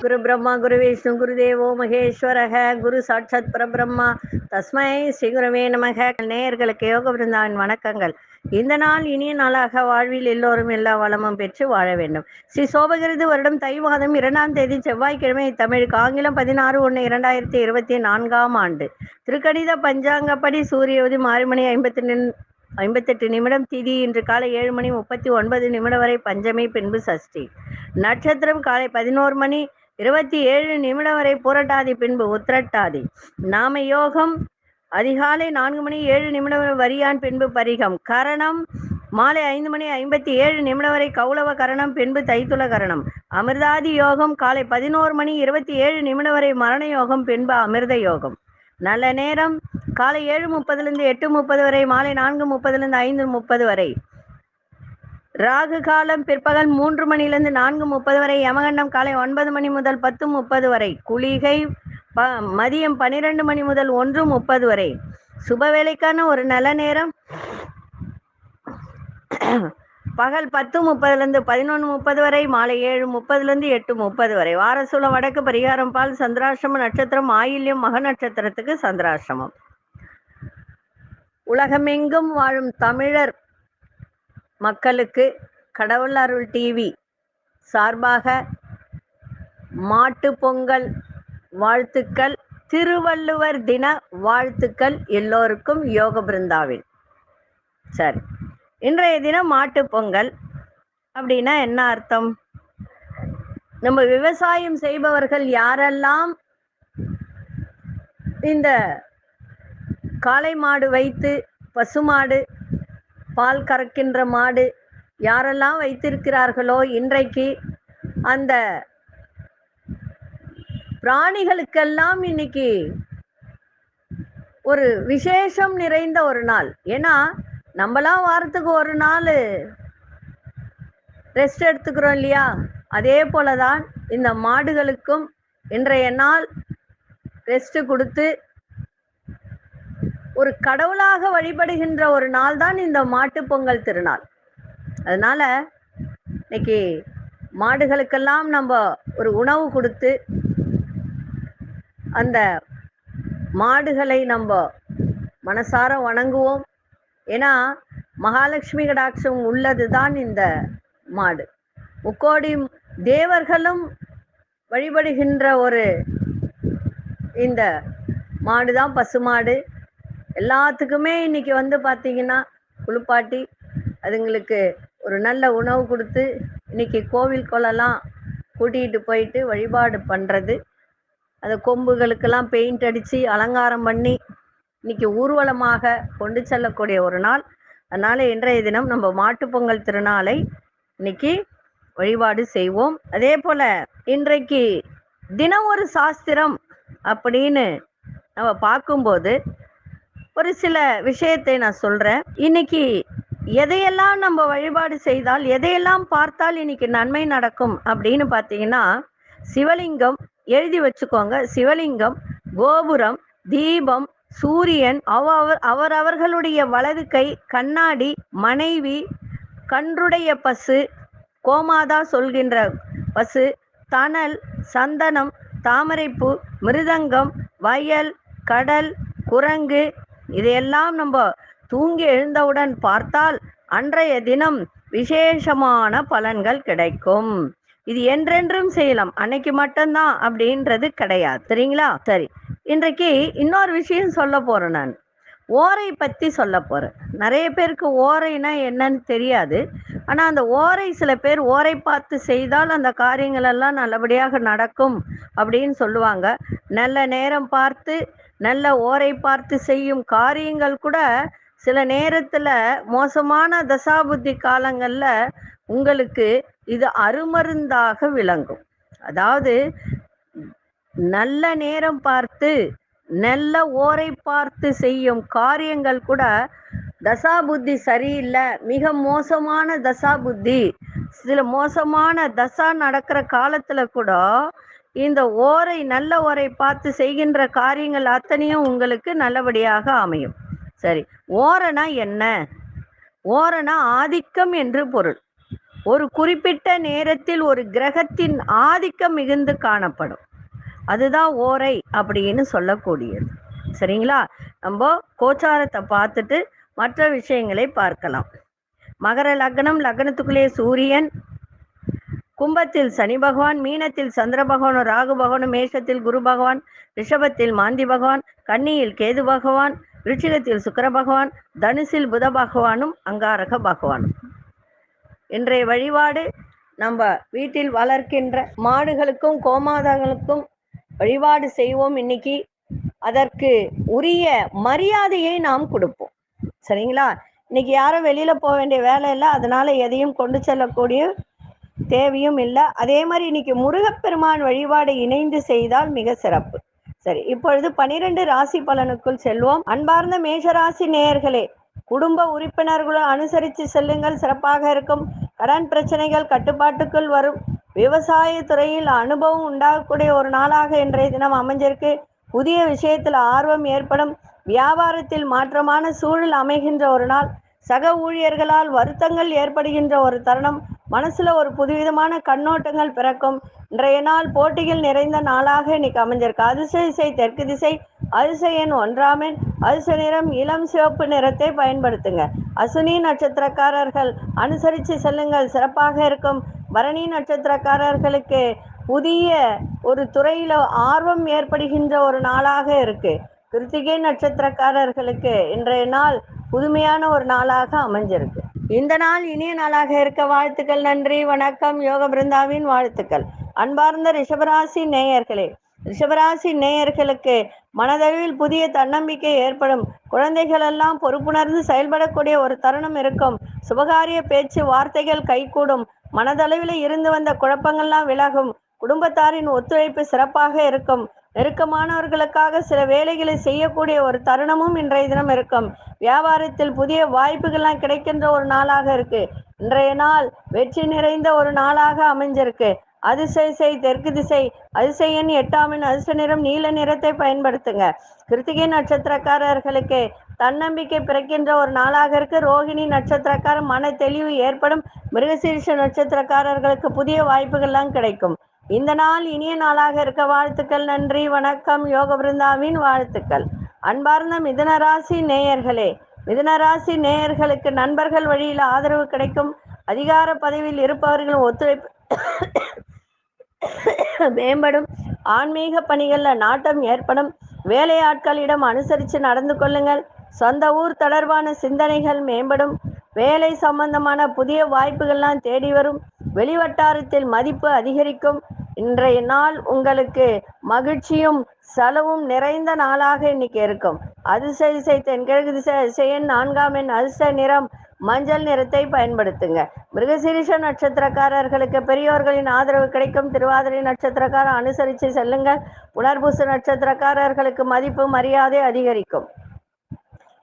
குரு பிரம்மா குரு விஷ்ணு குரு தேவோ மகேஸ்வரக குரு சாட்சாத் பரபிரம்மா. தஸ்மை ஸ்ரீ குருவே நமக. நேயர்களுக்கு யோக பிருந்தாவின் வணக்கங்கள். இந்த நாள் இனிய நாளாக வாழ்வில் எல்லோரும் எல்லா வளமும் பெற்று வாழ வேண்டும். ஸ்ரீ சோபகிருது வருடம் தை மாதம் இரண்டாம் தேதி செவ்வாய்க்கிழமை தமிழுக்கு ஆங்கிலம் பதினாறு ஒன்று இரண்டாயிரத்தி இருபத்தி நான்காம் ஆண்டு. திருக்கணித பஞ்சாங்கப்படி சூரிய உதயம் ஆறு மணி ஐம்பத்தி ஐம்பத்தெட்டு நிமிடம் திதி இன்று காலை ஏழு மணி முப்பத்தி ஒன்பது நிமிடம் வரை பஞ்சமி பின்பு சஷ்டி. நட்சத்திரம் காலை பதினோரு மணி இருபத்தி ஏழு நிமிடம் வரை புரட்டாதி பின்பு உத்திரட்டாதி. நாம யோகம் அதிகாலை நான்கு மணி ஏழு நிமிடம் வரை வரியான் பின்பு பரிகம். கரணம் மாலை ஐந்து மணி ஐம்பத்தி ஏழு நிமிடம் வரை கௌளவ கரணம் பின்பு தைத்துள கரணம். அமிர்தாதி யோகம் காலை பதினோரு மணி இருபத்தி ஏழு நிமிடம் வரை மரண யோகம் பின்பு அமிர்த யோகம். நல்ல நேரம். காலை ஏழு முப்பதுலேருந்து எட்டு முப்பது வரை மாலை நான்கு முப்பதுலேருந்து ஐந்து முப்பது வரை. ராகு காலம் பிற்பகல் மூன்று மணிலிருந்து நான்கு முப்பது வரை யமகண்டம் காலை ஒன்பது மணி முதல் பத்து முப்பது வரை. குளிகை ப மதியம் பன்னிரெண்டு மணி முதல் ஒன்று முப்பது வரை. சுப வேலைக்கான ஒரு நல்ல நேரம். பகல் பத்து முப்பதுலேருந்து பதினொன்று முப்பது வரை மாலை ஏழு முப்பதுலேருந்து எட்டு முப்பது வரை. வாரசூல வடக்கு பரிகாரம் பால் சந்திராசிரம நட்சத்திரம் ஆயில்யம் மக நட்சத்திரத்துக்கு சந்திராசிரமம் உலகமெங்கும் வாழும் தமிழர் மக்களுக்கு கடவுள் அருள் டிவி சார்பாக மாட்டு பொங்கல் வாழ்த்துக்கள் திருவள்ளுவர் தின வாழ்த்துக்கள் எல்லோருக்கும் யோக பிருந்தாவில். சரி. இன்றைய தினம் மாட்டுப் பொங்கல் அப்படின்னா என்ன அர்த்தம்? நம்ம விவசாயம் செய்பவர்கள் யாரெல்லாம் இந்த காளை மாடு வைத்து பசுமாடு பால் கறக்கின்ற மாடு யாரெல்லாம் வைத்திருக்கிறார்களோ இன்றைக்கு அந்த பிராணிகளுக்கெல்லாம் இன்னைக்கு ஒரு விசேஷம் நிறைந்த ஒரு நாள். ஏன்னா நம்மளாம் வாரத்துக்கு ஒரு நாள் ரெஸ்ட் எடுத்துக்கிறோம் இல்லையா? அதே போல தான் இந்த மாடுகளுக்கும் இன்றைய நாள் ரெஸ்ட் கொடுத்து ஒரு கடவுளாக வழிபடுகின்ற ஒரு நாள் தான் இந்த மாட்டு பொங்கல் திருநாள். அதனால இன்னைக்கு மாடுகளுக்கெல்லாம் நம்ம ஒரு உணவு கொடுத்து அந்த மாடுகளை நம்ம மனசார வணங்குவோம். ஏன்னா மகாலட்சுமி கடாட்சம் உள்ளது தான் இந்த மாடு. முக்கோடி தேவர்களும் வழிபடுகின்ற ஒரு இந்த மாடு தான் பசுமாடு எல்லாத்துக்குமே இன்னைக்கு வந்து பார்த்தீங்கன்னா குளிப்பாட்டி அதுங்களுக்கு ஒரு நல்ல உணவு கொடுத்து இன்னைக்கு கோவில் கொலெல்லாம் கூட்டிகிட்டு போயிட்டு வழிபாடு பண்ணுறது அந்த கொம்புகளுக்கெல்லாம் பெயிண்ட் அடித்து அலங்காரம் பண்ணி இன்னைக்கு ஊர்வலமாக கொண்டு செல்லக்கூடிய ஒரு நாள். அதனால் இன்றைய தினம் நம்ம மாட்டுப் பொங்கல் திருநாளை இன்னைக்கு வழிபாடு செய்வோம். அதே போல் இன்றைக்கு தினம் ஒரு சாஸ்திரம் அப்படின்னு நம்ம பார்க்கும்போது ஒரு சில விஷயத்தை நான் சொல்கிறேன் இன்னைக்கு எதையெல்லாம் நம்ம வழிபாடு செய்தால் எதையெல்லாம் பார்த்தால் இன்னைக்கு நன்மை நடக்கும் அப்படின்னு பார்த்தீங்கன்னா சிவலிங்கம் எழுதி வச்சுக்கோங்க. சிவலிங்கம் கோபுரம் தீபம் சூரியன் அவர் அவரவர்களுடைய வலது கை கண்ணாடி மனைவி கன்றுடைய பசு கோமாதா சொல்கின்ற பசு தணல் சந்தனம் தாமரைப்பூ மிருதங்கம் வயல் கடல் குரங்கு இதையெல்லாம் நம்ம தூங்கி எழுந்தவுடன் பார்த்தால் அன்றைய தினம் விசேஷமான பலன்கள் கிடைக்கும். இது என்றென்றும் செய்யலாம். அன்னைக்கு மட்டும்தான் அப்படின்றது கிடையாது. சரிங்களா? சரி. இன்றைக்கு இன்னொரு விஷயம் சொல்ல போறேன் நான். ஓரை பற்றி சொல்ல போகிறேன் நிறைய பேருக்கு ஓரைனா என்னன்னு தெரியாது. ஆனால் அந்த ஓரை சில பேர் ஓரை பார்த்து செய்தால் அந்த காரியங்கள் எல்லாம் நல்லபடியாக நடக்கும் அப்படின்னு சொல்லுவாங்க. நல்ல நேரம் பார்த்து நல்ல ஓரை பார்த்து செய்யும் காரியங்கள் கூட சில நேரத்தில் மோசமான தசாபுத்தி காலங்களில் உங்களுக்கு இது அருமருந்தாக விளங்கும். அதாவது நல்ல நேரம் பார்த்து நல்ல ஓரை பார்த்து செய்யும் காரியங்கள் கூட தசாபுத்தி சரியில்லை மிக மோசமான தசாபுத்தி சில மோசமான தசா நடக்கிற காலத்துல கூட இந்த ஓரை நல்ல ஓரை பார்த்து செய்கின்ற காரியங்கள் அத்தனையும் உங்களுக்கு நல்லபடியாக அமையும். சரி ஓரனா என்ன? ஓரனா ஆதிக்கம் என்று பொருள். ஒரு குறிப்பிட்ட நேரத்தில் ஒரு கிரகத்தின் ஆதிக்கம் மிகுந்து காணப்படும். அதுதான் ஓரை அப்படின்னு சொல்லக்கூடியது. சரிங்களா? நம்ம கோச்சாரத்தை பார்த்துட்டு மற்ற விஷயங்களை பார்க்கலாம். மகர லக்னம் லக்னத்துக்குள்ளே சூரியன். கும்பத்தில் சனி பகவான் மீனத்தில் சந்திர பகவானும் ராகு பகவானும் மேஷத்தில் குரு பகவான் ரிஷபத்தில் மாந்தி பகவான் கன்னியில் கேது பகவான் ரிச்சிகத்தில் சுக்கர பகவான் தனுசில் புத பகவானும் அங்காரக பகவானும். இன்றைய வழிபாடு நம்ம வீட்டில் வளர்க்கின்ற மாடுகளுக்கும் கோமாதங்களுக்கும் வழிபாடு செய்வோம் இன்னைக்கு. அதற்கு உரிய மரியாதையை நாம் கொடுப்போம். சரிங்களா? இன்னைக்கு யாரும் வெளியில போக வேண்டிய வேலை இல்லை. அதனால எதையும் கொண்டு செல்லக்கூடிய தேவையும் இல்லை. அதே மாதிரி இன்னைக்கு முருகப்பெருமான் வழிபாடு இணைந்து செய்தால் மிக சிறப்பு. சரி இப்பொழுது பனிரெண்டு ராசி பலனுக்குள் செல்வோம். அன்பார்ந்த மேஷராசி நேயர்களே குடும்ப உறுப்பினர்களும் அனுசரித்து செல்லுங்கள். சிறப்பாக இருக்கும். கடன் பிரச்சனைகள் கட்டுப்பாட்டுக்குள் வரும். விவசாய துறையில் அனுபவம் உண்டாகக்கூடிய ஒரு நாளாக இன்றைய தினம் அமைஞ்சிருக்கு. புதிய விஷயத்தில் ஆர்வம் ஏற்படும். வியாபாரத்தில் மாற்றமான சூழல் அமைகின்ற ஒரு நாள். சக ஊழியர்களால் வருத்தங்கள் ஏற்படுகின்ற ஒரு தருணம். மனசுல ஒரு புதுவிதமான கண்ணோட்டங்கள் பிறக்கும். இன்றைய நாள் போட்டியில் நிறைந்த நாளாக இன்னைக்கு அமைஞ்சிருக்கு. அதிசய திசை தெற்கு திசை அதிசய ஒன்றாமின். ஒன்றாமென் நிறம் இளம் சிவப்பு நிறத்தை பயன்படுத்துங்க. அசுனி நட்சத்திரக்காரர்கள் அனுசரித்து செல்லுங்கள். சிறப்பாக இருக்கும். பரணி நட்சத்திரக்காரர்களுக்கு புதிய ஒரு துறையில் ஆர்வம் ஏற்படுகின்ற ஒரு நாளாக இருக்கு. கிருத்திகை நட்சத்திரக்காரர்களுக்கு இன்றைய நாள் புதுமையான ஒரு நாளாக அமைஞ்சிருக்கு. இந்த நாள் இனிய நாளாக இருக்க வாழ்த்துக்கள் நன்றி வணக்கம். யோக பிருந்தாவின் வாழ்த்துக்கள். அன்பார்ந்த ரிஷபராசி நேயர்களே ரிஷபராசி நேயர்களுக்கு மனதளவில் புதிய தன்னம்பிக்கை ஏற்படும். குழந்தைகள் எல்லாம் பொறுப்புணர்ந்து செயல்படக்கூடிய ஒரு தருணம் இருக்கும். சுபகாரிய பேச்சு வார்த்தைகள் கைகூடும். மனதளவில் இருந்து வந்த குழப்பங்கள்லாம் விலகும். குடும்பத்தாரின் ஒத்துழைப்பு சிறப்பாக இருக்கும். நெருக்கமானவர்களுக்காக சில வேலைகளை செய்யக்கூடிய ஒரு தருணமும் இன்றைய தினம் இருக்கும். வியாபாரத்தில் புதிய வாய்ப்புகள்லாம் கிடைக்கின்ற ஒரு நாளாக இருக்கு. இன்றைய நாள் வெற்றி நிறைந்த ஒரு நாளாக அமைஞ்சிருக்கு. அதிசய செய் தெற்கு திசை அதிசயன் எட்டாமின் அதிர்ஷ்ட நிறம் நீல நிறத்தை பயன்படுத்துங்க. கிருத்திகை நட்சத்திரக்காரர்களுக்கு தன்னம்பிக்கை பிறக்கின்ற ஒரு நாளாக இருக்கு. ரோகிணி நட்சத்திரக்காரன் மன தெளிவு ஏற்படும். மிருகசீரிஷ நட்சத்திரக்காரர்களுக்கு புதிய வாய்ப்புகள்லாம் கிடைக்கும். இந்த நாள் இனிய நாளாக இருக்க வாழ்த்துக்கள் நன்றி வணக்கம் யோக பிருந்தாவின் வாழ்த்துக்கள். அன்பார்ந்த மிதுனராசி நேயர்களே மிதுனராசி நேயர்களுக்கு நண்பர்கள் வழியில் ஆதரவு கிடைக்கும். அதிகார பதவியில் இருப்பவர்கள் ஒத்துழைப்பு மேம்படும். ஆன்மீக பணிகளில் நாட்டம் ஏற்படும். வேலையாட்களிடம் அனுசரித்து நடந்து கொள்ளுங்கள். சொந்த ஊர் தொடர்பான சிந்தனைகள் மேம்படும். வேலை சம்பந்தமான புதிய வாய்ப்புகள்லாம் தேடி வரும். வெளிவட்டாரத்தில் மதிப்பு அதிகரிக்கும். இன்றைய நாள் உங்களுக்கு மகிழ்ச்சியும் செலவும் நிறைந்த நாளாக இன்னைக்கு இருக்கும். அதிசய திசை தென்கிழக்கு திசை அதிசயன் நான்காம் எண் அதிர்ஷ்ட நிறம் மஞ்சள் நிறத்தை பயன்படுத்துங்க. மிருகசீரிஷ நட்சத்திரக்காரர்களுக்கு பெரியோர்களின் ஆதரவு கிடைக்கும். திருவாதிரை நட்சத்திரக்காரர் அனுசரித்து செல்லுங்கள். புனர்பூச நட்சத்திரக்காரர்களுக்கு மதிப்பு மரியாதை அதிகரிக்கும்.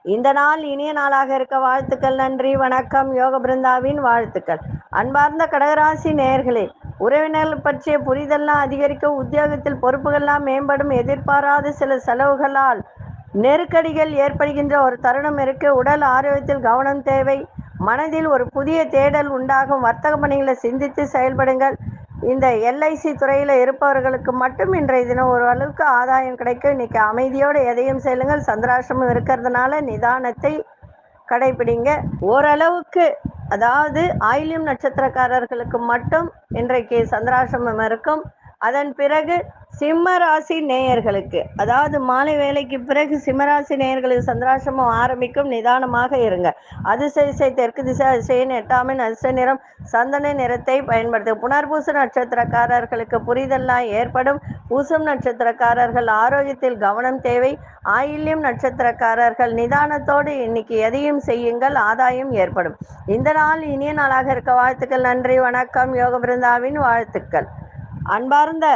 இந்த நாள் இனிய நாளாக இருக்க வாழ்த்துக்கள் நன்றி வணக்கம். யோக பிருந்தாவின் வாழ்த்துக்கள். அன்பார்ந்த கடகராசி நேயர்களே உறவினர்கள் பற்றிய புரிதல்லாம் அதிகரிக்கும் உத்தியோகத்தில் பொறுப்புகள்லாம் மேம்படும் எதிர்பாராத சில செலவுகளால் நெருக்கடிகள் ஏற்படுகின்ற ஒரு தருணம் இருக்கு. உடல் ஆரோக்கியத்தில் கவனம் தேவை. மனதில் ஒரு புதிய தேடல் உண்டாகும். வர்த்தக பணிகளை சிந்தித்து செயல்படுங்கள். இந்த எல்ஐசி துறையில் இருப்பவர்களுக்கு மட்டும் இன்றைய தினம் ஓரளவுக்கு ஆதாயம் கிடைக்கும். இன்னைக்கு அமைதியோடு எதையும் செல்லுங்கள் சந்திராசிரமம் இருக்கிறதுனால நிதானத்தை கடைபிடிங்க. ஓரளவுக்கு அதாவது ஆயிலியம் நட்சத்திரக்காரர்களுக்கு மட்டும் இன்றைக்கு சந்திராசிரமம் இருக்கும். அதன் பிறகு சிம்மராசி நேயர்களுக்கு அதாவது மாலை வேலைக்கு பிறகு சிம்மராசி நேயர்களுக்கு சந்திராசிரமம் ஆரம்பிக்கும் நிதானமாக இருங்க. அதிசய திசை தெற்கு திசை அதிசயன் எட்டாமின் அதிசய நிறம் சந்தன நிறத்தை பயன்படுத்த. புனர்பூச நட்சத்திரக்காரர்களுக்கு புரிதல்லாம் ஏற்படும். பூசம் நட்சத்திரக்காரர்கள் ஆரோக்கியத்தில் கவனம் தேவை. ஆயில்யம் நட்சத்திரக்காரர்கள் நிதானத்தோடு இன்னைக்கு எதையும் செய்யுங்கள் ஆதாயம் ஏற்படும். இந்த நாள் இனிய நாளாக இருக்க. வாழ்த்துக்கள் நன்றி வணக்கம். யோக பிருந்தாவின் வாழ்த்துக்கள். அன்பார்ந்த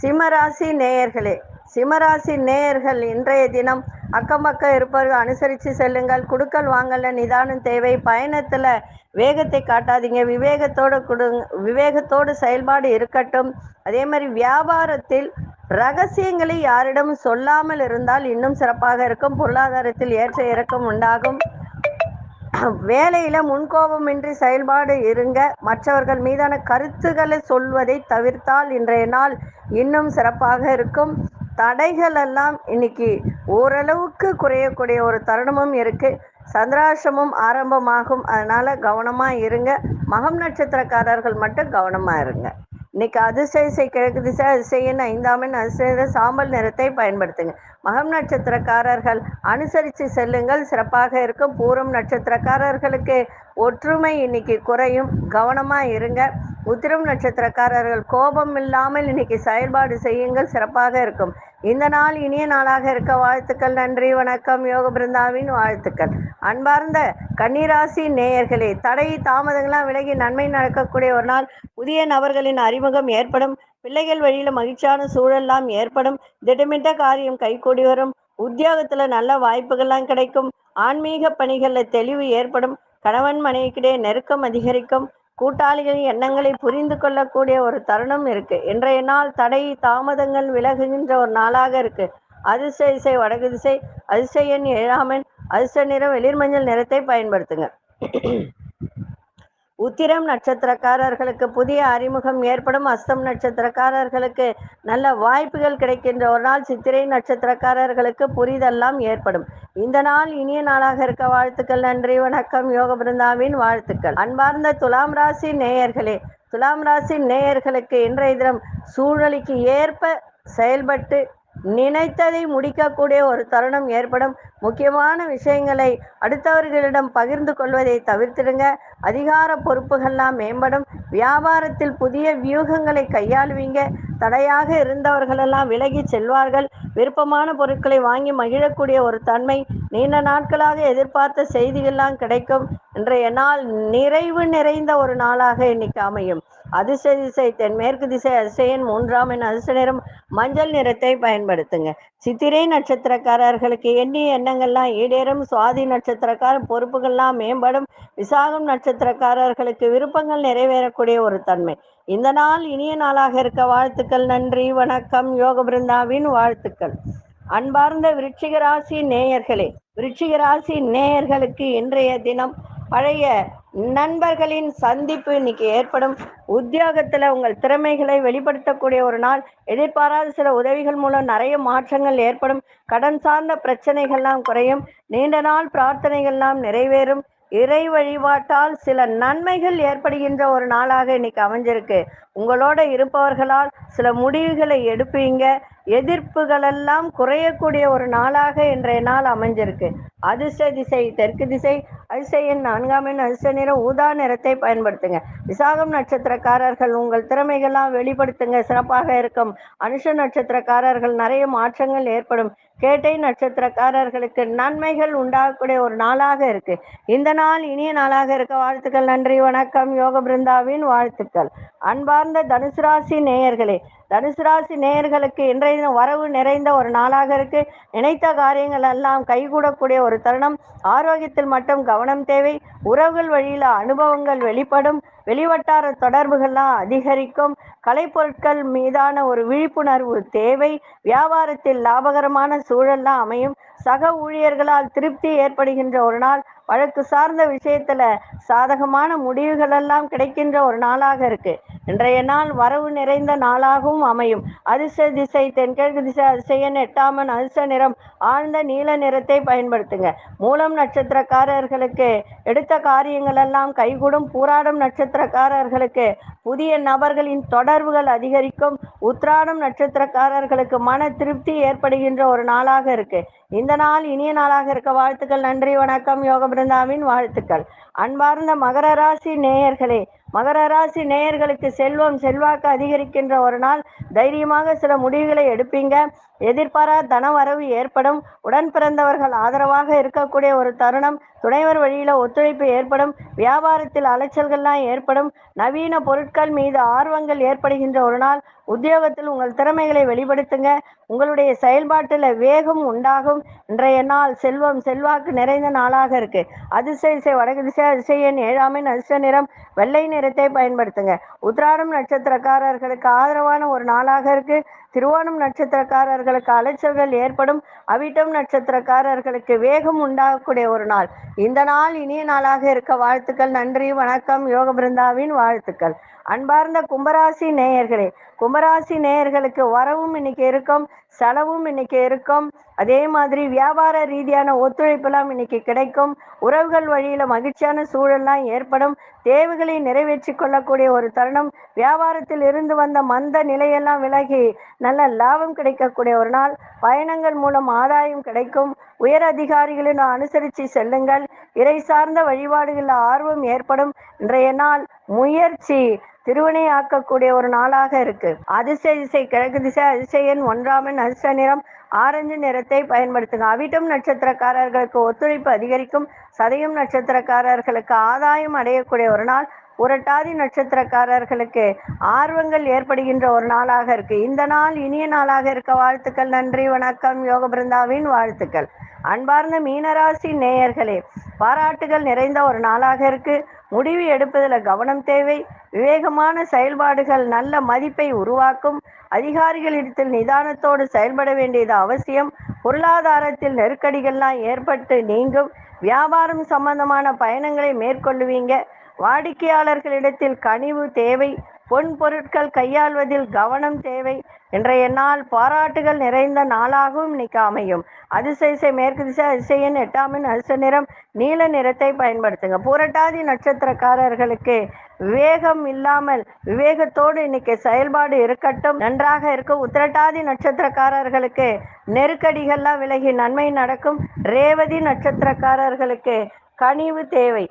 சிம்மராசி நேயர்களே சிம்மராசி நேயர்கள் இன்றைய தினம் அக்கம் பக்கம் இருப்பவர்கள் அனுசரித்து செல்லுங்கள். குடுக்கல் வாங்கல நிதானம் தேவை. பயணத்தில் வேகத்தை காட்டாதீங்க. விவேகத்தோடு கொடுங்க விவேகத்தோடு செயல்பாடு இருக்கட்டும். அதே மாதிரி வியாபாரத்தில் ரகசியங்களை யாரிடமும் சொல்லாமல் இருந்தால் இன்னும் சிறப்பாக இருக்கும். பொருளாதாரத்தில் ஏற்ற இறக்கம் உண்டாகும். வேலையில முன்கோபமின்றி செயல்பாடு இருங்க. மற்றவர்கள் மீதான கருத்துக்களை சொல்வதை தவிர்த்தால் இன்றைய நாள் இன்னும் சிறப்பாக இருக்கும். தடைகள் எல்லாம் இன்னைக்கு ஓரளவுக்கு குறையக்கூடிய ஒரு தருணமும் இருக்கு. சந்திராசிரமும் ஆரம்பமாகும். அதனால கவனமா இருங்க. மகம் நட்சத்திரக்காரர்கள் மட்டும் கவனமா இருங்க. இன்னைக்கு அதிசய திசை கிழக்கு திசை அதிசயன் ஐந்தாமின் அதிசய சாம்பல் நிறத்தை பயன்படுத்துங்க. மகம் நட்சத்திரக்காரர்கள் அனுசரித்து செல்லுங்கள் சிறப்பாக இருக்கும். பூரம் நட்சத்திரக்காரர்களுக்கு ஒற்றுமை இன்னைக்கு குறையும். கவனமாக இருங்க. உத்திரம் நட்சத்திரக்காரர்கள் கோபம் இல்லாமல் இன்னைக்கு செயல்பாடு செய்யுங்கள். சிறப்பாக இருக்கும். இந்த நாள் இனிய நாளாக இருக்க வாழ்த்துக்கள் நன்றி வணக்கம். யோக பிருந்தாவின் வாழ்த்துக்கள். அன்பார்ந்த கன்னிராசி நேயர்களே தடை தாமதங்களாம் விலகி நன்மை நடக்கக்கூடிய ஒரு நாள். புதிய நபர்களின் அறிமுகம் ஏற்படும். பிள்ளைகள் வழியில மகிழ்ச்சியான சூழல்லாம் ஏற்படும். திட்டமிட்ட காரியம் கைகூடி வரும். உத்தியோகத்துல நல்ல வாய்ப்புகள்லாம் கிடைக்கும். ஆன்மீக பணிகளில் தெளிவு ஏற்படும். கணவன் மனைவிக்கிடையே நெருக்கம் அதிகரிக்கும். கூட்டாளிகளின் எண்ணங்களை புரிந்து கொள்ளக்கூடிய ஒரு தருணம் இருக்கு. இன்றைய நாள் தடை தாமதங்கள் விலகுகின்ற ஒரு நாளாக இருக்கு. அதிர்ஷ்ட இசை வடக்கு திசை அதிர்ஷ்ட எண் ஏழாமன் அதிர்ஷ்ட நிறம் வெளிர் மஞ்சள் நிறத்தை பயன்படுத்துங்க. உத்திரம் நட்சத்திரக்காரர்களுக்கு புதிய அறிமுகம் ஏற்படும். அஸ்தம் நட்சத்திரக்காரர்களுக்கு நல்ல வாய்ப்புகள் கிடைக்கின்ற ஒரு நாள் சித்திரை நட்சத்திரக்காரர்களுக்கு புரிதெல்லாம் ஏற்படும். இந்த நாள் இனிய நாளாக இருக்க வாழ்த்துக்கள் நன்றி வணக்கம். யோக பிருந்தாவின் வாழ்த்துக்கள். அன்பார்ந்த துலாம் ராசி நேயர்களே துலாம் ராசி நேயர்களுக்கு இன்றைய தினம் சூழலுக்கு ஏற்ப செயல்பட்டு நினைத்ததை முடிக்கக்கூடிய ஒரு தருணம் ஏற்படும். முக்கியமான விஷயங்களை அடுத்தவர்களிடம் பகிர்ந்து கொள்வதை தவிர்த்திடுங்க. அதிகார பொறுப்புகள்லாம் மேம்படும். வியாபாரத்தில் புதிய வியூகங்களை கையாளுவீங்க. தடையாக இருந்தவர்களெல்லாம் விலகி செல்வார்கள். விருப்பமான பொருட்களை வாங்கி மகிழக்கூடிய ஒரு தன்மை நீண்ட நாட்களாக எதிர்பார்த்த செய்திகள்லாம் கிடைக்கும். இன்றைய நாள் நிறைவு நிறைந்த ஒரு நாளாக இன்னைக்கு அமையும். அதிர்ஷ்ட திசை தென்மேற்கு திசை அதிசயன் மூன்றாம் என் அதிர்ஷ்ட நிறம். மஞ்சள் நிறத்தை பயன்படுத்துங்க. சித்திரை நட்சத்திரக்காரர்களுக்கு எண்ணிய எண்ணங்கள்லாம் ஈடேறும். சுவாதி நட்சத்திரக்கார பொறுப்புகள்லாம் மேம்படும். விசாகம் நட்சத்திரக்காரர்களுக்கு விருப்பங்கள் நிறைவேறக்கூடிய ஒரு தன்மை. இந்த நாள் இனிய நாளாக இருக்க வாழ்த்துக்கள். நன்றி வணக்கம். யோக பிருந்தாவின் வாழ்த்துக்கள். அன்பார்ந்த விருச்சிக ராசி நேயர்களே விருச்சிகராசி நேயர்களுக்கு இன்றைய தினம் பழைய நண்பர்களின் சந்திப்பு இன்னைக்கு ஏற்படும். உத்தியோகத்துல உங்கள் திறமைகளை வெளிப்படுத்தக்கூடிய ஒரு நாள். எதிர்பாராத சில உதவிகள் மூலம் நிறைய மாற்றங்கள் ஏற்படும். கடன் சார்ந்த பிரச்சனைகள்லாம் குறையும். நீண்ட நாள் பிரார்த்தனைகள்லாம் நிறைவேறும். இறை வழிபாட்டால் சில நன்மைகள் ஏற்படுகின்ற ஒரு நாளாக இன்னைக்கு அமைஞ்சிருக்கு. உங்களோட இருப்பவர்களால் சில முடிவுகளை எடுப்பீங்க. எதிர்ப்புகளெல்லாம் குறையக்கூடிய ஒரு நாளாக இன்றைய நாள் அமைஞ்சிருக்கு. அதிர்ஷ்ட திசை தெற்கு திசை அதிர்ஷ்ட எண் நான்காம் எண் அதிர்ஷ்ட நிறம் ஊதா நிறத்தை பயன்படுத்துங்க. விசாகம் நட்சத்திரக்காரர்கள் உங்கள் திறமைகள்லாம் வெளிப்படுத்துங்க. சிறப்பாக இருக்கும். அனுஷ நட்சத்திரக்காரர்கள் நிறைய மாற்றங்கள் ஏற்படும். கேட்டை நட்சத்திரக்காரர்களுக்கு நன்மைகள் உண்டாகக்கூடிய ஒரு நாளாக இருக்கு. இந்த நாள் இனிய நாளாக இருக்க வாழ்த்துக்கள் நன்றி வணக்கம். யோக பிருந்தாவின் வாழ்த்துக்கள். அன்பார்ந்த தனுசு ராசி நேயர்களே தனுசு ராசி நேயர்களுக்கு இன்றைய தினம் வரவு நிறைந்த ஒரு நாளாக இருக்கு. நினைத்த காரியங்கள் எல்லாம் கைகூடக்கூடிய ஒரு தருணம். ஆரோக்கியத்தில் மட்டும் கவனம் தேவை. உறவுகள் வழியில அனுபவங்கள் வெளிப்படும். வெளிவட்டார தொடர்புகள்லாம் அதிகரிக்கும். கலைப்பொருட்கள் மீதான ஒரு விழிப்புணர்வு தேவை. வியாபாரத்தில் லாபகரமான சூழல்லாம் அமையும். சக ஊழியர்களால் திருப்தி ஏற்படுகின்ற ஒரு நாள். வழக்கு சார்ந்த விஷயத்துல சாதகமான முடிவுகள் எல்லாம் கிடைக்கின்ற ஒரு நாளாக இருக்கு. இன்றைய நாள் வரவு நிறைந்த நாளாகவும் அமையும். அதிர்ஷ்ட திசை தென்கிழக்கு திசை அதிசயன் எட்டாமன் அதிர்ஷ்ட நிறம் ஆழ்ந்த நீல நிறத்தை பயன்படுத்துங்க. மூலம் நட்சத்திரக்காரர்களுக்கு எடுத்த காரியங்கள் எல்லாம் கைகூடும். பூராடம் நட்சத்திரக்காரர்களுக்கு புதிய நபர்களின் தொடர்புகள் அதிகரிக்கும். உத்ராடம் நட்சத்திரக்காரர்களுக்கு மன திருப்தி ஏற்படுகின்ற ஒரு நாளாக இருக்கு. இந்த நாள் இனிய நாளாக இருக்க வாழ்த்துக்கள். நன்றி வணக்கம். யோக பிருந்தாவின் வாழ்த்துக்கள். அன்பார்ந்த மகர ராசி நேயர்களே மகர ராசி நேயர்களுக்கு செல்வம் செல்வாக்கு அதிகரிக்கின்ற ஒரு நாள். தைரியமாக சில முடிவுகளை எடுப்பீங்க. எதிர்பாரா தன வரவு ஏற்படும். உடன் பிறந்தவர்கள் ஆதரவாக இருக்கக்கூடிய ஒரு தருணம். துணைவர் வழியில ஒத்துழைப்பு ஏற்படும். வியாபாரத்தில் அலைச்சல்கள்லாம் ஏற்படும். நவீன பொருட்கள் மீது ஆர்வங்கள் ஏற்படுகின்ற ஒரு நாள். உத்தியோகத்தில் உங்கள் திறமைகளை வெளிப்படுத்துங்க. உங்களுடைய செயல்பாட்டில் வேகம் உண்டாகும். இன்றைய நாள் செல்வம் செல்வாக்கு நிறைந்த நாளாக இருக்கு. அதிசய திசை வடக்கு திசை அதிசயன் ஏழாமின் அதிர்ஷ்ட நிறம் வெள்ளை நிறத்தை பயன்படுத்துங்க. உத்ராடம் நட்சத்திரக்காரர்களுக்கு ஆதரவான ஒரு நாளாக இருக்கு. திருவோணம் நட்சத்திரக்காரர்களுக்கு அலைச்சல்கள் ஏற்படும். அவிட்டம் நட்சத்திரக்காரர்களுக்கு வேகம் உண்டாகக்கூடிய ஒரு நாள். இந்த நாள் இனிய நாளாக இருக்க வாழ்த்துக்கள். நன்றி வணக்கம். யோக பிருந்தாவின் வாழ்த்துக்கள். அன்பார்ந்த கும்பராசி நேயர்களே கும்பராசி நேயர்களுக்கு வரவும் இன்னைக்கு இருக்கும். செலவும் இன்னைக்கு இருக்கும். அதே மாதிரி வியாபார ரீதியான ஒத்துழைப்பெல்லாம் இன்னைக்கு கிடைக்கும். உறவுகள் வழியில மகிழ்ச்சியான சூழல்லாம் ஏற்படும். தேவைகளை நிறைவேற்றி கொள்ளக்கூடிய ஒரு தருணம். வியாபாரத்தில் இருந்து வந்த மந்த நிலையெல்லாம் விலகி நல்ல லாபம் கிடைக்கக்கூடிய ஒரு நாள். பயணங்கள் மூலம் ஆதாயம் கிடைக்கும். உயர் அதிகாரிகளின் அனுசரித்து செல்லுங்கள். இறை சார்ந்த வழிபாடுகளில் ஆர்வம் ஏற்படும் இன்றைய நாள் முயற்சி திருவினை ஆக்கக்கூடிய ஒரு நாளாக இருக்கு. அதிர்ஷ்ட திசை கிழக்கு திசை அதிசயன் ஒன்றாமன் அதிர்ஷ்ட நிறம் ஆரஞ்சு நிறத்தை பயன்படுத்துங்க. அவிட்டம் நட்சத்திரக்காரர்களுக்கு ஒத்துழைப்பு அதிகரிக்கும். சதயம் நட்சத்திரக்காரர்களுக்கு ஆதாயம் அடையக்கூடிய ஒரு நாள். புரட்டாதி நட்சத்திரக்காரர்களுக்கு ஆர்வங்கள் ஏற்படுகின்ற ஒரு நாளாக இருக்கு. இந்த நாள் இனிய நாளாக இருக்க வாழ்த்துக்கள். நன்றி வணக்கம். யோக பிருந்தாவின் வாழ்த்துக்கள். அன்பார்ந்த மீனராசி நேயர்களே பாராட்டுகள் நிறைந்த ஒரு நாளாக இருக்கு. முடிவு எடுப்பதில் கவனம் தேவை. விவேகமான செயல்பாடுகள் நல்ல மதிப்பை உருவாக்கும். அதிகாரிகளிடத்தில் நிதானத்தோடு செயல்பட வேண்டியது அவசியம். பொருளாதாரத்தில் நெருக்கடிகள்லாம் ஏற்பட்டு நீங்கும். வியாபாரம் சம்பந்தமான பயணங்களை மேற்கொள்ளுவீங்க. வாடிக்கையாளர்களிடத்தில் கனிவு தேவை. பொன் பொருட்கள் கையாள்வதில் கவனம் தேவை. இன்றைய நாள் பாராட்டுகள் நிறைந்த நாளாகவும் இன்னைக்கு அமையும். அதிசய மேற்கு திசை அதிசயன் எட்டாமின் அரிச நிறம் நீல நிறத்தை பயன்படுத்துங்க. பூரட்டாதி நட்சத்திரக்காரர்களுக்கு விவேகம் இல்லாமல் விவேகத்தோடு இன்னைக்கு செயல்பாடு இருக்கட்டும். நன்றாக இருக்கும் உத்திரட்டாதி நட்சத்திரக்காரர்களுக்கு நெருக்கடிகள்லாம் விலகி நன்மை நடக்கும். ரேவதி நட்சத்திரக்காரர்களுக்கு கனிவு தேவை.